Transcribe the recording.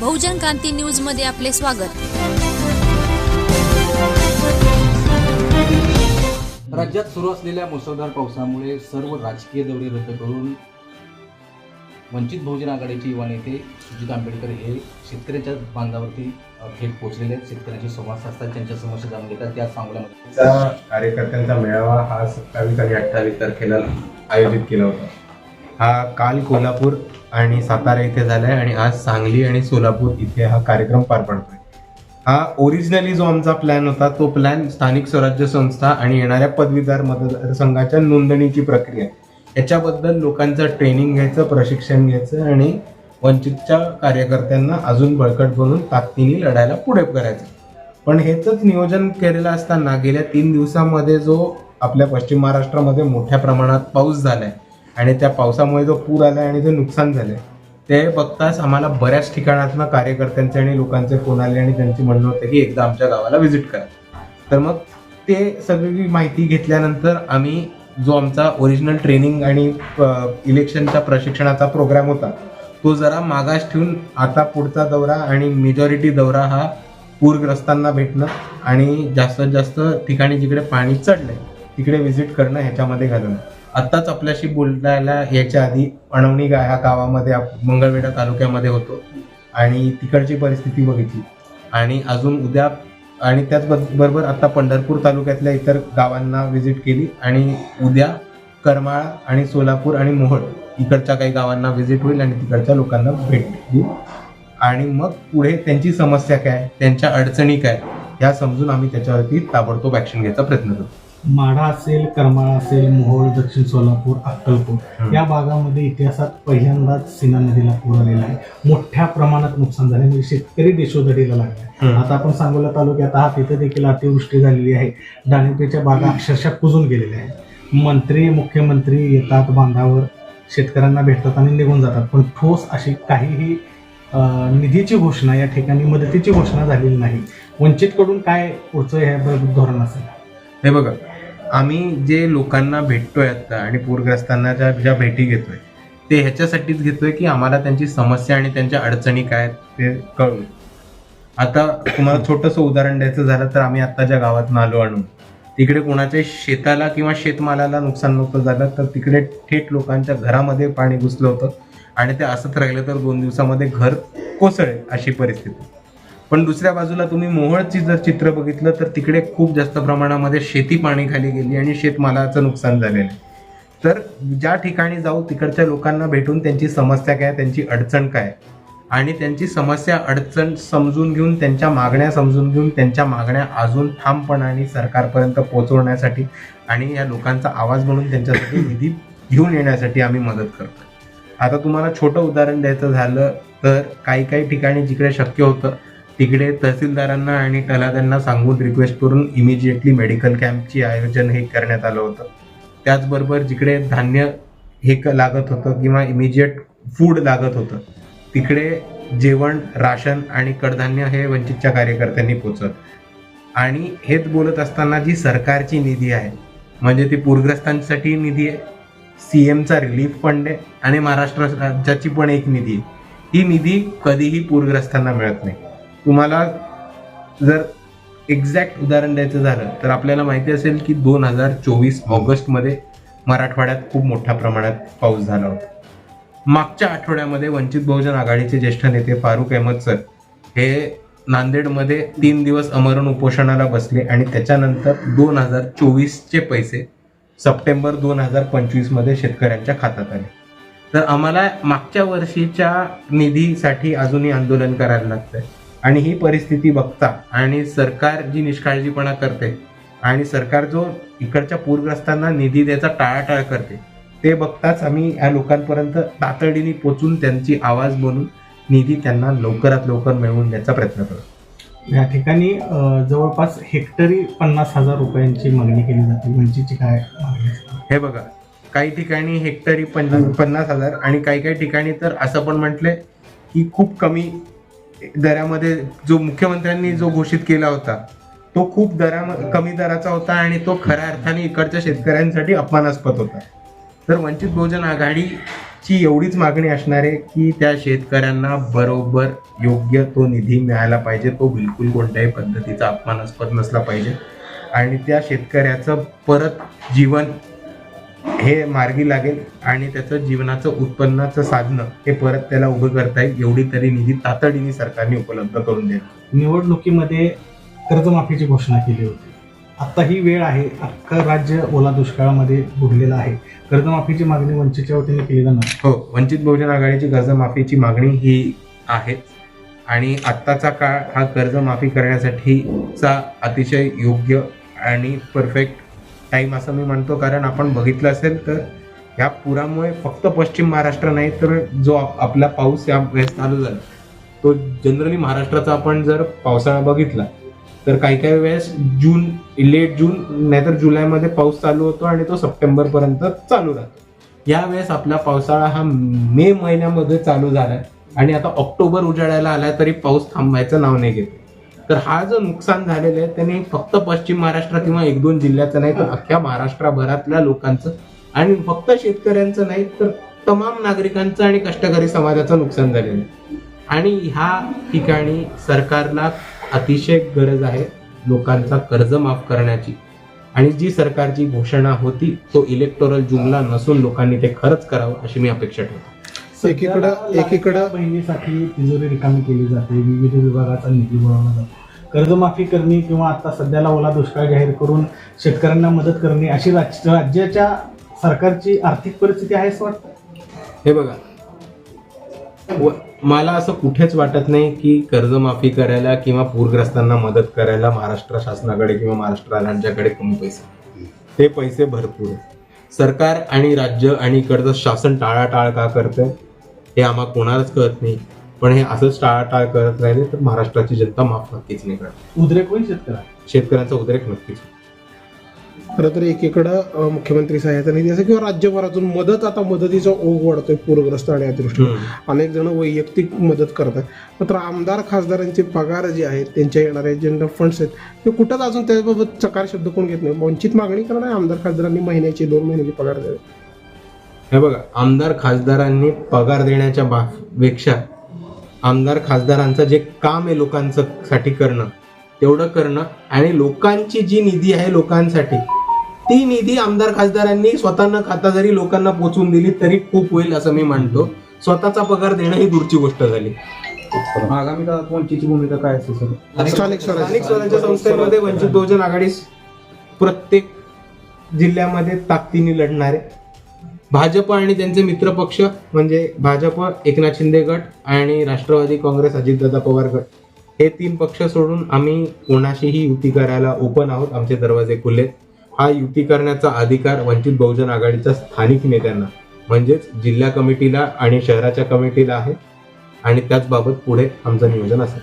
बहुजन क्रांती न्यूजमध्ये आपले स्वागत. राज्यात सुरू असलेल्या मुसळधार पावसामुळे सर्व राजकीय दौरे रद्द करून वंचित बहुजन आघाडीचे युवा नेते सुजित आंबेडकर हे शेतकऱ्यांच्या बांधावरती थेट पोहोचलेले आहेत. शेतकऱ्यांशी संवाद साधतात त्यांच्या समस्या जाणून घेतात. त्या सांगोल्यामध्ये. कार्यकर्त्यांचा मेळावा हा सत्तावीस आणि अठ्ठावीस तारखेला आयोजित केला होता. हा काल कोल्हापूर आणि सातारा इथे झालाय आणि आज सांगली आणि सोलापूर इथे हा कार्यक्रम पार पडतोय. हा ओरिजिनली जो आमचा प्लॅन होता तो प्लॅन स्थानिक स्वराज्य संस्था आणि येणाऱ्या पदवीधर मतदारसंघाच्या नोंदणीची प्रक्रिया याच्याबद्दल लोकांचं ट्रेनिंग घ्यायचं प्रशिक्षण घ्यायचं आणि वंचितच्या कार्यकर्त्यांना अजून बळकट बनून ताकदीने लढायला पुढे करायचं. पण हेच नियोजन केलेलं असताना गेल्या तीन दिवसामध्ये जो आपल्या पश्चिम महाराष्ट्रामध्ये मोठ्या प्रमाणात पाऊस झाला आहे आणि त्या पावसामुळे जो पूर आला आणि जे नुकसान झालंय ते बघताच आम्हाला बऱ्याच ठिकाणातनं कार्यकर्त्यांचे आणि लोकांचे फोन आले आणि त्यांची म्हणणं होतं की एकदा आमच्या गावाला व्हिजिट करा. तर मग ते सगळी माहिती घेतल्यानंतर आम्ही जो आमचा ओरिजिनल ट्रेनिंग आणि इलेक्शनच्या प्रशिक्षणाचा प्रोग्राम होता तो जरा मागास ठेवून आता पुढचा दौरा आणि मेजॉरिटी दौरा हा पूरग्रस्तांना भेटणं आणि जास्तीत जास्त ठिकाणी जिकडे पाणी चढलंय तिकडे व्हिजिट करणं ह्याच्यामध्ये घालणं आत्ताच आपल्याशी बोलायला याच्या आधी अणवणी गा ह्या गावामध्ये आप- मंगळवेढा तालुक्यामध्ये होतो आणि तिकडची परिस्थिती बघितली. आणि अजून उद्या आणि त्याच बद- बरोबर आता पंढरपूर तालुक्यातल्या इतर गावांना व्हिजिट केली आणि उद्या करमाळा आणि सोलापूर आणि मोहोळ इकडच्या काही गावांना व्हिजिट होईल आणि तिकडच्या लोकांना भेट देऊ आणि मग पुढे त्यांची समस्या काय त्यांच्या अडचणी काय ह्या समजून आम्ही त्याच्यावरती ताबडतोब ॲक्शन घ्यायचा प्रयत्न करतो. माढा असेल करमाळा असेल मोहोळ दक्षिण सोलापूर अक्कलकोट हम्म. या भागामध्ये इतिहासात पहिल्यांदाच सीना नदीला पूर आलेला आहे. मोठ्या प्रमाणात नुकसान झाले म्हणजे शेतकरी देशोधडीला हम्म. आता आपण सांगोला तालुक्यात आहात. तिथे देखील अतिवृष्टी झालेली आहे. डाणिपेच्या बागा अक्षरशः कुजून गेलेल्या आहेत. मंत्री मुख्यमंत्री येतात बांधावर. शेतकऱ्यांना भेटतात आणि निघून जातात. पण ठोस अशी काहीही निधीची घोषणा या ठिकाणी मदतीची घोषणा झालेली नाही. वंचितकडून काय पुढचं हे धोरण असेल? हे बघा आम्ही जे लोकांना भेटतोय आता आणि पूरग्रस्तांना ज्या ज्या भेटी घेतोय ते ह्याच्यासाठीच घेतोय की आम्हाला त्यांची समस्या आणि त्यांच्या अडचणी काय आहेत ते कळू आता तुम्हाला छोटंसं उदाहरण द्यायचं झालं तर आम्ही आता ज्या गावात आलो आणून तिकडे कोणाच्या शेताला किंवा शेतमालाला नुकसान नव्हतं झालं तर तिकडे थेट लोकांच्या घरामध्ये पाणी घुसलं होतं आणि ते असंच राहिलं तर दोन दिवसामध्ये घर कोसळेल अशी परिस्थिती. पण दुसऱ्या बाजूला तुम्ही मोहळची जर चित्र बघितलं तर तिकडे खूप जास्त प्रमाणामध्ये शेती पाणी खाली गेली आणि शेतमालाचं नुकसान झालेलं आहे. तर ज्या ठिकाणी जाऊ तिकडच्या लोकांना भेटून त्यांची समस्या काय त्यांची अडचण काय? आणि त्यांची समस्या अडचण समजून घेऊन त्यांच्या मागण्या समजून घेऊन त्यांच्या मागण्या अजून ठामपणाने सरकारपर्यंत पोहोचवण्यासाठी आणि या लोकांचा आवाज म्हणून त्यांच्यासाठी निधी घेऊन येण्यासाठी आम्ही मदत करतो आता तुम्हाला छोटं उदाहरण द्यायचं झालं तर काही काही ठिकाणी जिकडे शक्य होतं तिकडे तहसीलदारांना आणि तलाट्यांना सांगून रिक्वेस्ट करून इमिजिएटली मेडिकल कॅम्पची आयोजन हे करण्यात आलं होतं. त्याचबरोबर जिकडे धान्य हे क- लागत होतं किंवा इमिजिएट फूड लागत होतं तिकडे जेवण राशन आणि कडधान्य हे वंचितच्या कार्यकर्त्यांनी पोचवत आणि हेच बोलत असताना जी सरकारची निधी आहे म्हणजे ती पूरग्रस्तांसाठी निधी आहे सी एमचा रिलीफ फंड आहे आणि महाराष्ट्र राज्याची पण एक निधी आहे. ही निधी कधीही पूरग्रस्तांना मिळत नाही. तुम्हाला जर एक्झॅक्ट उदाहरण द्यायचं झालं तर आपल्याला माहिती असेल की दोन हजार चोवीस ऑगस्टमध्ये मराठवाड्यात खूप मोठ्या प्रमाणात पाऊस झाला होता. मागच्या आठवड्यामध्ये वंचित बहुजन आघाडीचे ज्येष्ठ नेते फारुख अहमद सर हे नांदेडमध्ये तीन दिवस अमरण उपोषणाला बसले आणि त्याच्यानंतर दोन हजार चोवीसचे पैसे सप्टेंबर दोन हजार पंचवीसमध्ये शेतकऱ्यांच्या खात्यात आले. तर आम्हाला मागच्या वर्षीच्या निधीसाठी अजूनही आंदोलन करायला लागतंय. आणि ही परिस्थिती बघता आणि सरकार जी निष्काळजीपणा करते आणि सरकार जो इकडच्या पूरग्रस्तांना निधी द्यायचा टाळाटाळ करते ते बघताच आम्ही या लोकांपर्यंत तातडीने पोचून त्यांची आवाज बनून निधी त्यांना लवकरात लवकर मिळवून द्यायचा प्रयत्न करतो या ठिकाणी जवळपास हेक्टरी पन्नास हजार रुपयांची मागणी केली जाते वंचितची काय? हे बघा काही ठिकाणी हेक्टरी पन्नास पन्नास हजार आणि काही काही ठिकाणी तर असं पण म्हटलंय की खूप कमी दरामध्ये जो मुख्यमंत्र्यांनी जो घोषित केला होता तो खूप दरा कमी दराचा होता आणि तो खऱ्या अर्थाने इकडच्या शेतकऱ्यांसाठी अपमानास्पद होता. तर वंचित बहुजन आघाडीची एवढीच मागणी असणार आहे की त्या शेतकऱ्यांना बरोबर योग्य तो निधी मिळायला पाहिजे तो बिलकुल कोणत्याही पद्धतीचा अपमानास्पद नसला पाहिजे. आणि त्या शेतकऱ्याचं परत जीवन हे मार्गी लागेल आणि त्याचं जीवनाचं उत्पन्नाचं साधनं हे परत त्याला उभं करता येईल एवढी तरी निधी तातडीने सरकारने उपलब्ध करून देणार निवडणुकीमध्ये कर्जमाफीची घोषणा केली होती. आता ही वेळ आहे अख्खं राज्य ओला दुष्काळामध्ये बुडलेलं आहे. कर्जमाफीची मागणी वंचितच्या वतीने केली जाणार? हो वंचित बहुजन आघाडीची कर्जमाफीची मागणी ही आहे. आणि आत्ताचा काळ हा कर्जमाफी करण्यासाठीचा अतिशय योग्य आणि परफेक्ट टाईम असं मी म्हणतो कारण आपण बघितलं असेल तर ह्या पुरामुळे फक्त पश्चिम महाराष्ट्र नाही तर जो आपला पाऊस या वेळेस चालू झाला तो जनरली महाराष्ट्राचा आपण जर पावसाळा बघितला तर काही काही वेळेस जून लेट जून नाहीतर जुलैमध्ये पाऊस चालू होतो आणि तो सप्टेंबरपर्यंत चालू राहतो. यावेळेस आपला पावसाळा हा मे महिन्यामध्ये चालू झालाय आणि आता ऑक्टोबर उजाडायला आलाय तरी पाऊस थांबायचं नाव नाही घेत. तर हा जो नुकसान झालेलं आहे त्याने फक्त पश्चिम महाराष्ट्र किंवा एक दोन जिल्ह्याचं नाही तर अख्ख्या महाराष्ट्राभरातल्या लोकांचं आणि फक्त शेतकऱ्यांचं नाही तर तमाम नागरिकांचं आणि कष्टकरी समाजाचं नुकसान झालेलं आहे. आणि ह्या ठिकाणी सरकारला अतिशय गरज आहे लोकांचा कर्ज माफ करण्याची. आणि जी सरकारची घोषणा होती तो इलेक्टोरल जुमला नसून लोकांनी ते खरंच करावं अशी मी अपेक्षा ठेवतो. एकीकडं एकीकडं बहिणीसाठी तिजोरी रिकामी केली जाते विविध विभागाचा निधी बुडवला जातो. कर्जमाफी करणे किंवा आता सध्याला ओला दुष्काळ जाहीर करून शेतकऱ्यांना मदत करणे अशी राज्य- राज्याच्या सरकारची आर्थिक परिस्थिती आहे असं वाटतं? हे बघा. व- मला असं कुठेच वाटत नाही की कर्जमाफी करायला किंवा पूरग्रस्तांना मदत करायला महाराष्ट्र शासनाकडे किंवा महाराष्ट्र राज्याकडे कमी पैसे. ते पैसे भरपूर आहेत. सरकार आणि राज्य आणि इकडचं शासन टाळाटाळ का करतंय? हे आम्हा कोणालाच कळत नाही. पण हे असंच टाळाटाळ करत राहिले तर महाराष्ट्राची जनता माफ नक्कीच नाही करणार. उद्रेक होईल शेतकऱ्या शेतकऱ्यांचा उद्रेक नक्कीच. खरं तर एकीकडं मुख्यमंत्री सहायता निधी असं किंवा राज्यभरातून मदत आता मदतीचा ओघ वाढतोय पूरग्रस्त आणि अतिवृष्टी. अनेक जण वैयक्तिक मदत करतात मात्र आमदार खासदारांचे पगार जे आहेत त्यांच्या येणारे जे फंड्स आहेत ते कुठंच अजून त्याबाबत चकार शब्द कोण घेत नाही. वंचित मागणी करणार आमदार खासदारांनी महिन्याची दोन महिन्याची पगार द्यावे. हे बघा आमदार खासदारांनी पगार देण्याच्या बा- पेक्षा आमदार खासदारांचं जे काम आहे लोकांचं साठी करणं तेवढं करणं आणि लोकांची जी निधी आहे लोकांसाठी ती निधी आमदार खासदारांनी स्वतः न खाता जरी लोकांना पोचवून दिली तरी खूप होईल असं मी म्हणतो स्वतःचा पगार देणं ही दूरची गोष्ट झाली. आगामी काळात वंचितची भूमिका काय असेल सर? स्थानिक स्वराज्य. स्थानिक स्वराज्य संस्थेमध्ये वंचित बहुजन आघाडी प्रत्येक जिल्ह्यामध्ये ताकदीने लढणारे. भाजप आणि त्यांचे मित्रपक्ष म्हणजे भाजप एकनाथ शिंदे गट आणि राष्ट्रवादी काँग्रेस अजितदादा पवार गट. हे तीन पक्ष सोडून आम्ही कोणाशीही युती करायला ओपन आहोत आमचे दरवाजे खुले हा युती करण्याचा अधिकार वंचित बहुजन आघाडीच्या स्थानिक नेत्यांना म्हणजेच जिल्हा कमिटीला आणि शहराच्या कमिटीला आहे. आणि त्याचबाबत पुढे आमचं नियोजन असेल.